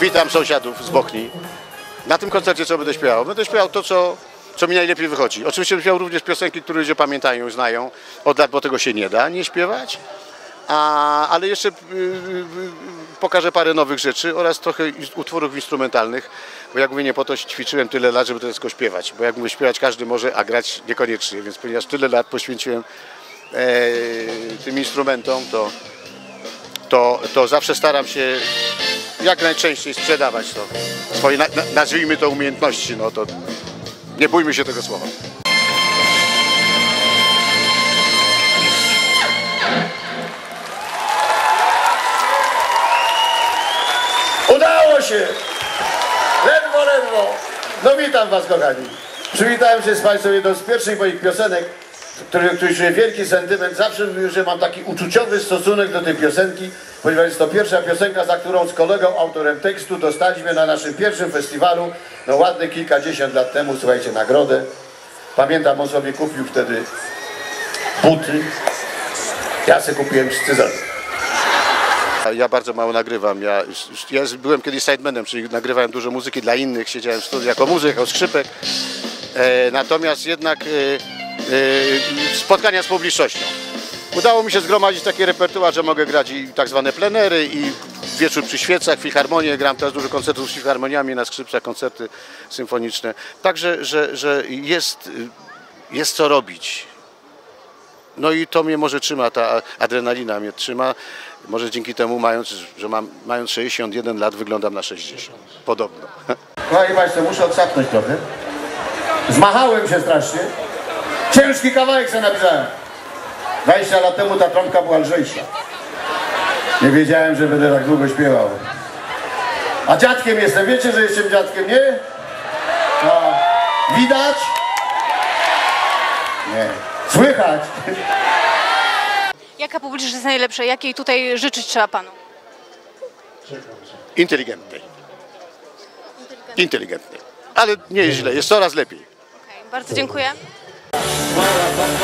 witam sąsiadów z Bochni. Na tym koncercie co będę śpiewał? Będę śpiewał to, co, co mi najlepiej wychodzi. Oczywiście będę śpiewał również piosenki, które ludzie pamiętają, znają od lat, bo tego się nie da nie śpiewać. A, ale jeszcze y, y, y, pokażę parę nowych rzeczy oraz trochę utworów instrumentalnych, bo jak mówię, nie po to ćwiczyłem tyle lat, żeby to tylko śpiewać, bo jak mówię, śpiewać każdy może, a grać niekoniecznie, więc ponieważ tyle lat poświęciłem e, tym instrumentom, to, to, to zawsze staram się jak najczęściej sprzedawać to, swoje, na, na, nazwijmy to umiejętności, no to nie bójmy się tego słowa. Udało się! Ledwo, ledwo. No witam was kochani. Przywitałem się z Państwem jedną z pierwszych moich piosenek, który, który czuję wielki sentyment. Zawsze mówię, że mam taki uczuciowy stosunek do tej piosenki, ponieważ jest to pierwsza piosenka, za którą z kolegą, autorem tekstu, dostaliśmy na naszym pierwszym festiwalu, no ładne kilkadziesiąt lat temu, słuchajcie, nagrodę. Pamiętam, on sobie kupił wtedy buty. Ja sobie kupiłem scyzory. A Ja bardzo mało nagrywam. Ja, ja byłem kiedyś sidemanem, czyli nagrywałem dużo muzyki dla innych, siedziałem w studiu jako muzyk, jako skrzypek. E, natomiast jednak e, e, spotkania z publicznością. Udało mi się zgromadzić taki repertuar, że mogę grać i tak zwane plenery, i wieczór przy świecach, filharmonię. Gram teraz dużo koncertów z filharmoniami na skrzypcach, koncerty symfoniczne. Także, że, że jest, jest co robić. No i to mnie może trzyma, ta adrenalina mnie trzyma. Może dzięki temu, mając, że mam, mając 61 lat, wyglądam na 60. Podobno. Kochani Państwo, muszę odsapnąć trochę. Zmachałem się strasznie. Ciężki kawałek sobie napisałem. 20 lat temu ta trąbka była lżejsza. Nie wiedziałem, że będę tak długo śpiewał. A dziadkiem jestem. Wiecie, że jestem dziadkiem, nie? No. Widać? Nie. Słychać? Jaka publiczność jest najlepsza? Jakiej tutaj życzyć trzeba panu? Inteligentnej. Inteligentnej. Ale nie jest źle, jest coraz lepiej. Okej, bardzo dziękuję. Na, na, na,